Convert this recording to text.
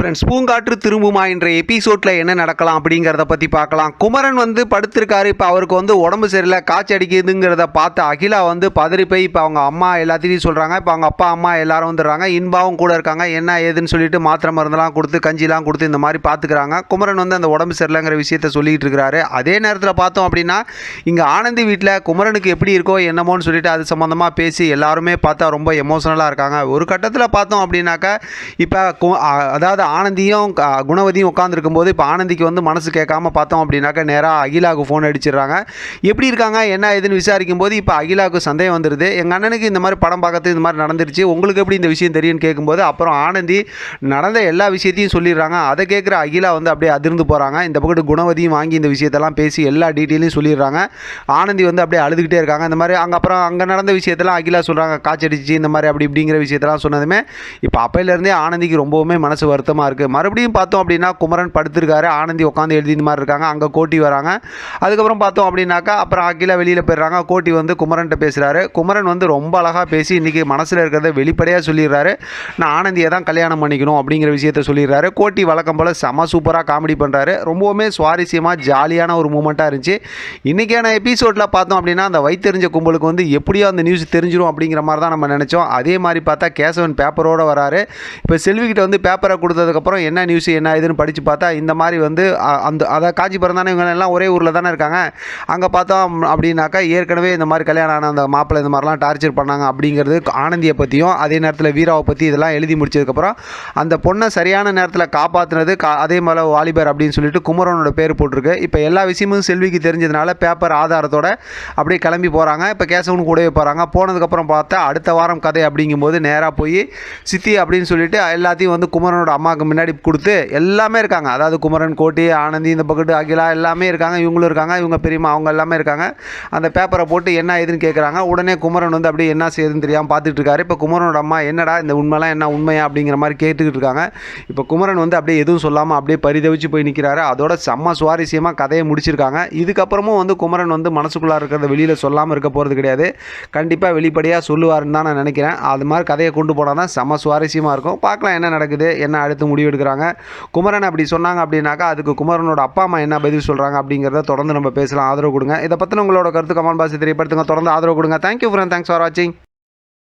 Friends பூங்காற்று திரும்புமா என்ற எபிசோட்ல என்ன நடக்கலாம் அப்படிங்கிறத பற்றி பார்க்கலாம். குமரன் வந்து படுத்திருக்காரு. இப்போ அவருக்கு வந்து உடம்பு சரியில்லை. காய்ச்சி அடிக்குதுங்கிறத பார்த்து அகிலா வந்து பதறி போய் இப்போ அவங்க அம்மா எல்லாத்தையும் சொல்கிறாங்க இப்போ அவங்க அப்பா அம்மா எல்லாரும் வந்துடுறாங்க. இன்பாவும் கூட இருக்காங்க. என்ன ஏதுன்னு சொல்லிட்டு மாத்திரை மருந்தெல்லாம் கொடுத்து கஞ்சிலாம் கொடுத்து இந்த மாதிரி பார்த்துக்கிறாங்க. குமரன் வந்து அந்த உடம்பு சரியில்லைங்கிற விஷயத்த சொல்லிட்டு இருக்கிறாரு. அதே நேரத்தில் பார்த்தோம் அப்படின்னா இங்கே ஆனந்தி வீட்டில் குமரனுக்கு எப்படி இருக்கோ என்னமோன்னு சொல்லிட்டு அது சம்மந்தமாக பேசி எல்லாருமே பார்த்தா ரொம்ப எமோஷனலாக இருக்காங்க. ஒரு கட்டத்தில் பார்த்தோம் அப்படின்னாக்கா இப்போ அதாவது ஆனந்தியும் குணவதியும் உட்காந்துருக்கும் போது இப்போ ஆனந்திக்கு வந்து மனசு கேட்காம பார்த்தோம் அப்படின்னாக்கா நேராக அகிலாவுக்கு ஃபோன் அடிச்சிடுறாங்க. எப்படி இருக்காங்க? என்ன ஏதுன்னு விசாரிக்கும் போது இப்போ அகிலாவுக்கு சந்தேகம் வந்துடுது எங்கள் அண்ணனுக்கு இந்த மாதிரி படம் பார்க்கறது இந்த மாதிரி நடந்துருச்சு. உங்களுக்கு எப்படி இந்த விஷயம் தெரியும்னு கேட்கும்போது அப்புறம் ஆனந்தி நடந்த எல்லா விஷயத்தையும் சொல்லிடுறாங்க. அதை கேட்குற அகிலா வந்து அப்படியே அதிர்ந்து போகிறாங்க இந்த பக்கத்து குணவதியும் வாங்கி இந்த விஷயத்தெல்லாம் பேசி எல்லா டீட்டெயிலையும் சொல்லிடுறாங்க. ஆனந்தி வந்து அப்படியே அழுதுகிட்டே இருக்காங்க. இந்த மாதிரி அங்கே அப்புறம் அங்கே நடந்த விஷயத்தெல்லாம் அகிலா சொல்கிறாங்க காய்ச்சடிச்சு இந்த மாதிரி அப்படி இப்படிங்கிற விஷயத்தெல்லாம் சொன்னதுமே இப்போ அப்பையிலேருந்தே ஆனந்திக்கு ரொம்பவுமே மனசு வருத்தமாக இருக்குது மறுபடியும் பார்த்தோம் அப்படின்னா குமரன் படுத்திருக்காரு. ஆனந்தி உட்காந்து எழுதி இந்த மாதிரி இருக்காங்க. அங்கே கோட்டி வராங்க. அதுக்கப்புறம் பார்த்தோம் அப்படின்னாக்கா அப்புறம் அகிலா வெளியில் போயிடுறாங்க. கோட்டி வந்து குமரன்ட்ட பேசுகிறாரு குமரன் வந்து ரொம்ப அழகாக பேசி இன்றைக்கி மனசில் இருக்கிறத வெளிப்படையாக சொல்லிடுறாரு. நான் ஆனந்தியை தான் கல்யாணம் பண்ணிக்கணும் அப்படிங்கிற விஷயத்த சொல்லிடுறாரு. கோட்டி வழக்கம் போல் செம சூப்பராக காமெடி பண்ணுறாரு ரொம்பவுமே சுவாரஸ்யமாக ஜாலியான ஒரு மூமெண்ட்டாக இருந்துச்சு. இன்றைக்கான எபிசோடில் பார்த்தோம் அப்படின்னா அந்த வைத்தெரிஞ்ச கும்பலுக்கு வந்து எப்படியோ அந்த நியூஸ் தெரிஞ்சிடும் அப்படிங்கிற மாதிரி தான் நம்ம நினச்சோம். அதே மாதிரி பார்த்தா கேசவன் பேப்பரோட வராரு. இப்போ செல்விக்கிட்ட வந்து பேப்பரை வந்ததுக்கப்புறம் என்ன நியூஸ் என்ன இதுன்னு படித்து பார்த்தா இந்த மாதிரி வந்து அந்த அதை காஞ்சிபுரம் தானே இவங்க எல்லாம் ஒரே ஊரில் தானே இருக்காங்க. அங்கே பார்த்தோம் அப்படின்னாக்கா ஏற்கனவே இந்த மாதிரி கல்யாணம் ஆன அந்த மாப்பிள்ளை இந்த மாதிரிலாம் டார்ச்சர் பண்ணாங்க அப்படிங்கிறது ஆனந்தியை பற்றியும் அதே நேரத்தில் வீராவை பற்றி இதெல்லாம் எழுதி முடிச்சதுக்கப்புறம் அந்த பொண்ணை சரியான நேரத்தில் காப்பாற்றினது கா அதே மாதிரி வாலிபர் அப்படின்னு சொல்லிட்டு குமரனோட பேர் போட்டிருக்கு. இப்போ எல்லா விஷயமும் செல்விக்கு தெரிஞ்சதுனால பேப்பர் ஆதாரத்தோட அப்படியே கிளம்பி போகிறாங்க இப்போ கேசவன் கூடவே போகிறாங்க போனதுக்கப்புறம் பார்த்தா அடுத்த வாரம் கதை அப்படிங்கும்போது நேராக போய் சித்தி அப்படின்னு சொல்லிட்டு எல்லாத்தையும் வந்து குமரனோட அம்மா நமக்கு முன்னாடி கொடுத்து எல்லாமே இருக்காங்க. அதாவது குமரன் கோட்டி ஆனந்தி இந்த பக்கத்து அகிலா எல்லாமே இருக்காங்க. இவங்களும் இருக்காங்க. இவங்க பெரியம்மா அவங்க எல்லாமே இருக்காங்க. அந்த பேப்பரை போட்டு என்ன ஏதுன்னு கேட்குறாங்க உடனே குமரன் வந்து அப்படியே என்ன செய்யுதுன்னு தெரியாமல் பார்த்துட்டு இருக்காரு. இப்போ குமரனோட அம்மா என்னடா இந்த உண்மைலாம் என்ன உண்மையா அப்படிங்கிற மாதிரி கேட்டுக்கிட்டு இருக்காங்க. இப்போ குமரன் வந்து அப்படியே எதுவும் சொல்லாமல் அப்படியே பரிதவிச்சு போய் நிற்கிறாரு அதோட செம்ம சுவாரஸ்யமாக கதையை முடிச்சிருக்காங்க. இதுக்கப்புறமும் வந்து குமரன் வந்து மனசுக்குள்ளே இருக்கிறத வெளியில் சொல்லாமல் இருக்க போகிறது கிடையாது. கண்டிப்பாக வெளிப்படையாக சொல்லுவாருன்னு தான் நான் நினைக்கிறேன். அது மாதிரி கதையை கொண்டு போனால் தான் செம்ம சுவாரஸ்யமாக இருக்கும். பார்க்கலாம் என்ன நடக்குது என்ன அடுத்து முடிவு எடுக்கிறாங்க குமரன் அப்படி சொன்னாங்க அப்படின்னாக்கா அதுக்கு குமரனோட அப்பா அம்மா என்ன பதில் சொல்கிறாங்க அப்படிங்கிறத தொடர்ந்து நம்ம பேசலாம். ஆதரவு கொடுங்க. இதை பற்றின உங்களோட கருத்து கமெண்ட் பாசி தெரியப்படுத்துங்க. தொடர்ந்து ஆதரவு கொடுங்க. தேங்க்யூ ஃப்ரெண்ட் தேங்க்ஸ் ஃபார் வாட்சிங்